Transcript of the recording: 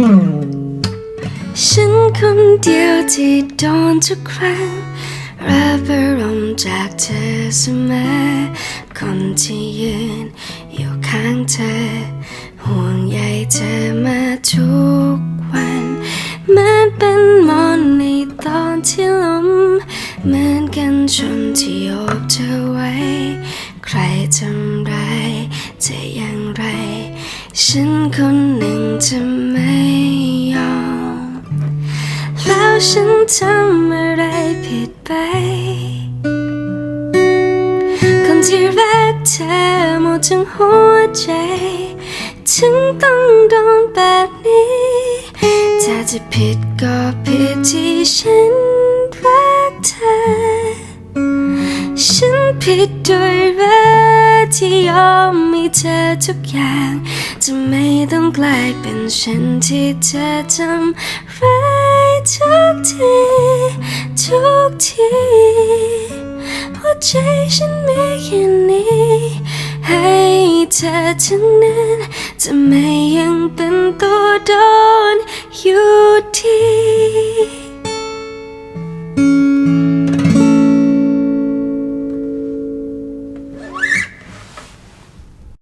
ฉันคนเดียวที่โดนทุกครั้งรับอารมณ์จากเธอเสมอคนที่ยืนอยู่ข้างเธอ ห่วงใยเธอมาทุกวันเหมือนเป็นมอนในตอนที่ลมเหมือนกันชนที่โอบเธอไว้ ใครทำร้ายเธออย่างไร ฉันคนหนึ่งจะ ฉันทำอะไรผิดไป คนที่รักเธอหมดทั้งหัวใจถึงต้องโดนแบบนี้ ถ้าจะผิดก็ผิดที่ฉันรักเธอ ฉันผิดด้วยรักที่ยอมมีเธอทุกอย่าง จะไม่ต้องกลายเป็นฉันที่เธอทำร้าย ใจฉันมีแค่นี้ ให้เธอทั้งนั้นจะไม่ยังเป็นตัวโดนอยู่ที่